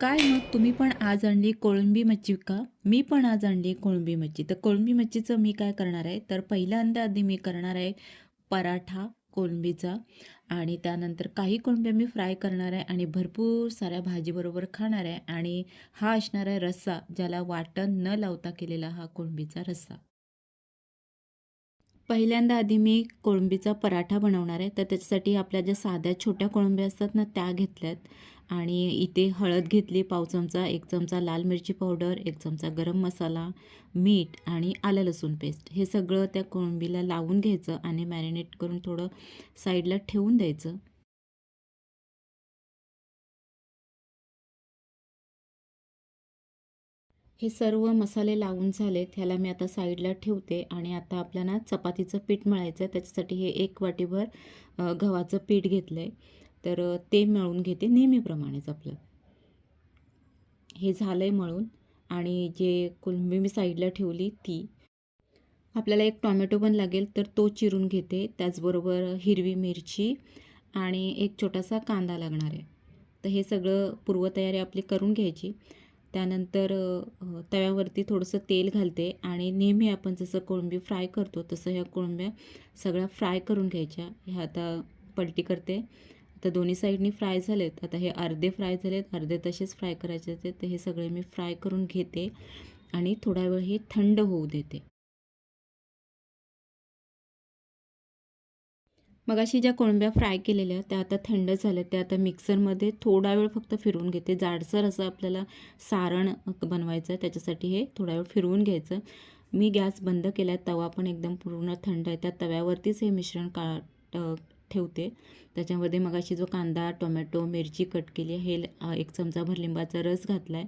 काय मग तुम्ही पण आज आणली कोळंबी मच्छी का? मी पण आज आणली कोळंबी मच्छी. तर कोळंबी मच्छीचं मी काय करणार आहे, तर पहिल्यांदा आधी मी करणार आहे पराठा कोळंबीचा आणि त्यानंतर काही कोळंब्या मी फ्राय करणार आहे आणि भरपूर साऱ्या भाजीबरोबर खाणार आहे आणि हा असणार आहे रस्सा, ज्याला वाटण न लावता केलेला हा कोळंबीचा रस्सा. पहिल्यांदा आधी मी कोळंबीचा पराठा बनवणार आहे तर त्याच्यासाठी आपल्या ज्या साध्या छोट्या कोळंब्या असतात ना त्या घेतल्यात आणि इथे हळद घेतली पाव चमचा एक चमचा लाल मिरची पावडर एक चमचा गरम मसाला मीठ आणि आलं लसूण पेस्ट हे सगळं त्या कोळंबीला लावून घ्यायचं आणि मॅरिनेट करून थोडं साईडला ठेवून द्यायचं. हे सर्व मसाले लावून झालेत ह्याला मी आता साईडला ठेवते आणि आता आपल्याला चपातीचं पीठ मळायचं आहे त्याच्यासाठी हे एक वाटीभर गव्हाचं पीठ घेतलं आहे तर ते मिळून घेते नेहमीप्रमाणेच आपलं. हे झालं आहे मळून आणि जे कोलंबी मी साईडला ठेवली ती आपल्याला एक टॉमॅटो पण लागेल तर तो चिरून घेते. त्याचबरोबर हिरवी मिरची आणि एक छोटासा कांदा लागणार आहे. तर हे सगळं पूर्वतयारी आपली करून घ्यायची. त्यानंतर तव्यावरती थोडंसं तेल घालते आणि नेहमी आपण जसं कोळंबी फ्राय करतो तसं ह्या कोळंब्या सगळ्या फ्राय करून घ्यायच्या. ह्या आता पलटी करते. आता दोन्ही साईडनी फ्राय झालेत. आता हे अर्धे फ्राय झालेत. अर्धे तसेच फ्राय करायचे होते तर हे सगळे मी फ्राय करून घेते आणि थोडा वेळ हे थंड होऊ देते. मग अशी ज्या कोळंब्या फ्राय केलेल्या त्या आता थंड झाल्या त्या आता मिक्सरमध्ये थोडा वेळ फक्त फिरवून घेते. जाडसर असं आपल्याला सारण बनवायचं आहे त्याच्यासाठी हे थोडा वेळ फिरवून घ्यायचं. मी गॅस बंद केला तवा पण एकदम पूर्ण थंड आहे. त्या तव्यावरतीच हे मिश्रण का ठेवते. त्याच्यामध्ये मग अशी जो कांदा टोमॅटो मिरची कट केली आहे, हे एक चमचाभर लिंबाचा रस घातला आहे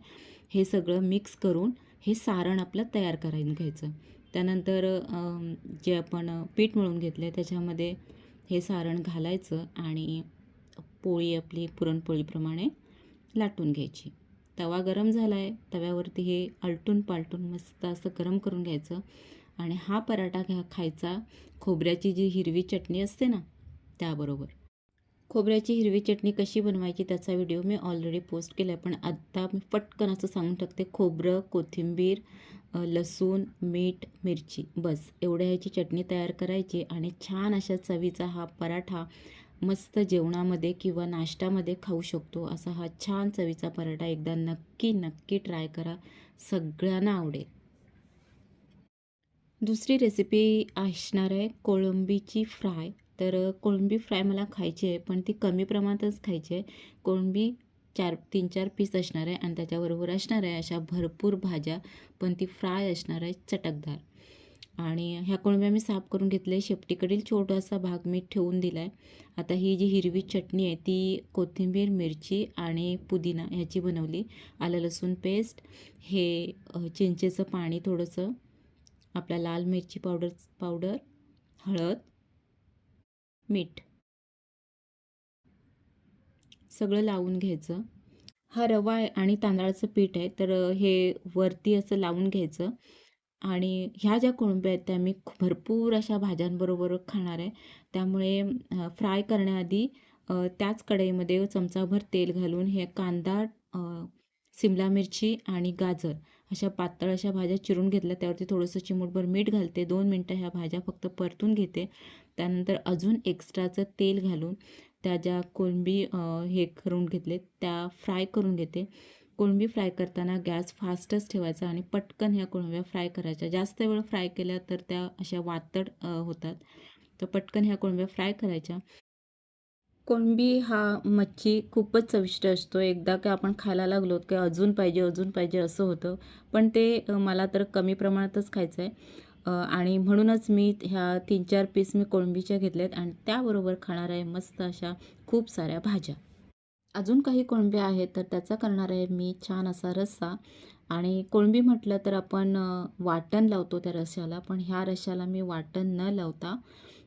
हे सगळं मिक्स करून हे सारण आपलं तयार करायला घ्यायचं. त्यानंतर जे आपण पीठ मळून घेतलं आहे त्याच्यामध्ये हे सारण घालायचं आणि पोळी आपली पुरणपोळीप्रमाणे लाटून घ्यायची. तवा गरम झाला आहे तव्यावरती हे आलटून पालटून मस्त असं गरम करून घ्यायचं. आणि हा पराठा घ्या खायचा. खोबऱ्याची जी हिरवी चटणी असते ना त्याबरोबर. खोबऱ्याची हिरवी चटणी कशी बनवायची त्याचा व्हिडिओ मी ऑलरेडी पोस्ट केला आहे पण आत्ता मी पटकन असं सांगून टाकते. खोबरं कोथिंबीर लसूण मीठ मिरची. बस. एवढ्या ह्याची चटणी तयार करायची आणि छान अशा चवीचा हा पराठा मस्त जेवणामध्ये किंवा नाश्त्यामध्ये खाऊ शकतो. असा हा छान चवीचा पराठा एकदा नक्की नक्की ट्राय करा. सगळ्यांना आवडेल. दुसरी रेसिपी असणार आहे कोळंबीची फ्राय. तर कोळंबी फ्राय मला खायची आहे पण ती कमी प्रमाणातच खायची आहे. कोळंबी चार तीन चार पीस असणार आहे आणि त्याच्याबरोबर असणार आहे अशा भरपूर भाज्या पण ती फ्राय असणार आहे चटकदार. आणि ह्या कोळंब्या मी साफ करून घेतले शेपटीकडील छोटासा भाग मी ठेवून दिला आहे आता ही जी हिरवी चटणी आहे ती कोथिंबीर मिरची आणि पुदिना ह्याची बनवली. आलं लसूण पेस्ट हे चिंचेचं पाणी थोडंसं आपला लाल मिरची पावडर पावडर हळद मीठ. सगळं लावून घ्यायचं. हा रवा आहे आणि तांदळाचं पीठ आहे तर हे वरती असं लावून घ्यायचं. आणि ह्या ज्या कोळंब्या आहेत त्या मी भरपूर अशा भाज्यांबरोबर खाणार आहे. त्यामुळे फ्राय करण्याआधी त्याच कढईमध्ये चमचाभर तेल घालून हे कांदा सिमला मिरची आणि गाजर अशा पातळ अशा भाज्या चिरून घेतल्या. त्यावरती थोडंसं चिमूटभर मीठ घालते. दोन मिनटं ह्या भाज्या फक्त परतून घेते. त्यानंतर अजून एक्स्ट्राचं तेल घालून त्या ज्या कोळंबी हे करून घेतले त्या फ्राय करून घेते. कोळंबी फ्राय करताना गॅस फास्टच ठेवायचा आणि पटकन ह्या कोळंब्या फ्राय करायच्या. जास्त वेळ फ्राय केल्या तर त्या अशा वातड होतात. तर पटकन ह्या कोळंब्या फ्राय करायच्या. कोळंबी हा मच्छी खूपच चविष्ट असतो. एकदा का आपण खायला लागलो की अजून पाहिजे अजून पाहिजे असं होतं. पण ते मला तर कमी प्रमाणातच खायचं आहे आणि म्हणूनच मी ह्या तीन चार पीस मी कोळंबीच्या घेतल्यात आणि त्याबरोबर खाणार आहे मस्त अशा खूप साऱ्या भाज्या. अजून काही कोळंब्या आहेत तर त्याचा करणार आहे मी छान असा रस्सा. आणि कोळंबी म्हटलं तर आपण वाटण लावतो त्या रश्याला पण ह्या रश्याला मी वाटण न लावता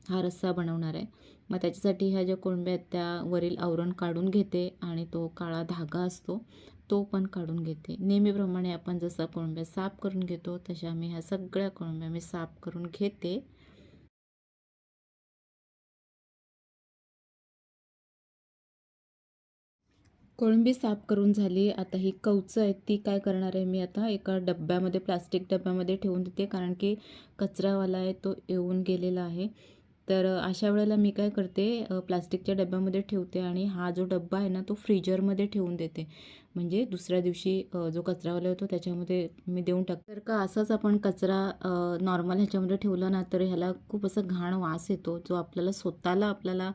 हा रस्सा बनवणार आहे. मग त्याच्यासाठी ह्या ज्या कोळंब्या आहेत त्या वरील आवरण काढून घेते आणि तो काळा धागा असतो तो पण काढून घेते. नेहमीप्रमाणे आपण जसा कोळंब्या साफ करून घेतो तशा मी ह्या सगळ्या कोळंब्या मी साफ करून घेते. कोळंबी साफ करून झाली. आता ही कवचं आहे ती काय करणार आहे मी आता एका डब्यामध्ये प्लास्टिक डब्यामध्ये ठेवून देते कारण की कचरावाला आहे तो येऊन गेलेला आहे. तर अशा वेळेला मी काय करते प्लास्टिकच्या डब्यामध्ये ठेवते आणि हा जो डब्बा आहे ना तो फ्रीजरमध्ये ठेवून देते. म्हणजे दुसऱ्या दिवशी जो कचरावाला होतो त्याच्यामध्ये मी देऊन टाकते तर का असंच आपण कचरा नॉर्मल ह्याच्यामध्ये ठेवला ना तर ह्याला खूप असा घाण वास येतो जो आपल्याला स्वतःला आपल्याला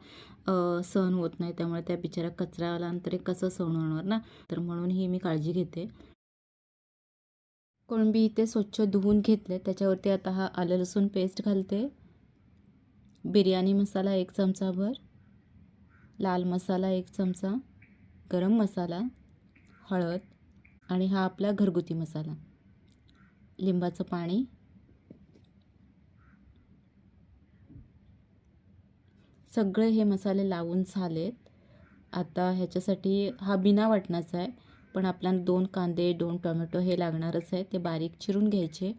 सहन होत नाही. त्यामुळे त्या बिचारा कचरावाला तरी कसं सहन होणार ना? तर म्हणून ही मी काळजी घेते. कोळंबी इथे स्वच्छ धुवून घेतले त्याच्यावरती आता हा आलं लसूण पेस्ट घालते. बिर्याणी मसाला एक चमचाभर लाल मसाला एक चमचा गरम मसाला हळद आणि हा आपला घरगुती मसाला. लिंबाचं पाणी. सगळे हे मसाले लावून झालेत. आता ह्याच्यासाठी हा बिना वाटणाचा आहे पण आपल्याला दोन कांदे दोन टोमॅटो हे लागणारच आहे. ते बारीक चिरून घ्यायचे.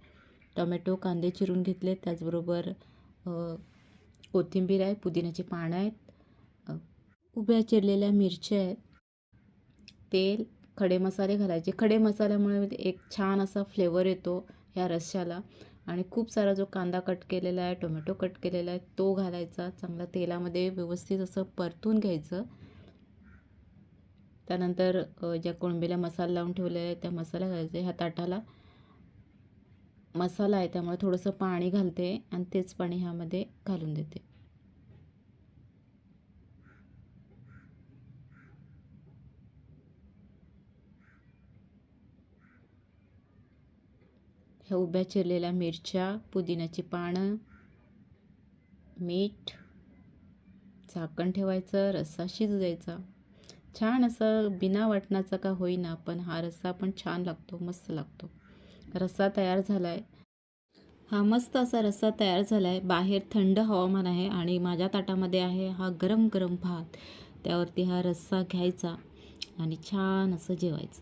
टोमॅटो कांदे चिरून घेतले त्याचबरोबर कोथिंबीर आहे पुदिन्याची पानं आहेत उभ्या चिरलेल्या मिरच्या आहेत तेल खडे मसाले घालायचे. खडे मसाल्यामुळे एक छान असा फ्लेवर येतो ह्या रश्श्याला आणि खूप सारा जो कांदा कट केलेला आहे टोमॅटो कट केलेला आहे तो घालायचा. चांगला तेलामध्ये व्यवस्थित असं परतून घ्यायचं. त्यानंतर ज्या कोळंबीला मसाला लावून ठेवलेला आहे त्या मसाला घालायचा. ह्या ताटाला मसाला आहे त्यामुळे थोडंसं पाणी घालते आणि तेच पाणी ह्यामध्ये घालून देते. ह्या उभ्या चिरलेल्या मिरच्या पुदिन्याची पानं मीठ झाकण ठेवायचं रस्सा शिजू द्यायचा. छान असं बिना वाटणाचा का होईना पण हा रस्सा पण छान लागतो मस्त लागतो. रस्सा तयार झाला आहे हा मस्त असा रस्सा तयार झाला आहे बाहेर थंड हवामान आहे आणि माझ्या ताटामध्ये आहे हा गरम गरम भात. त्यावरती हा रस्सा घ्यायचा आणि छान असं जेवायचं.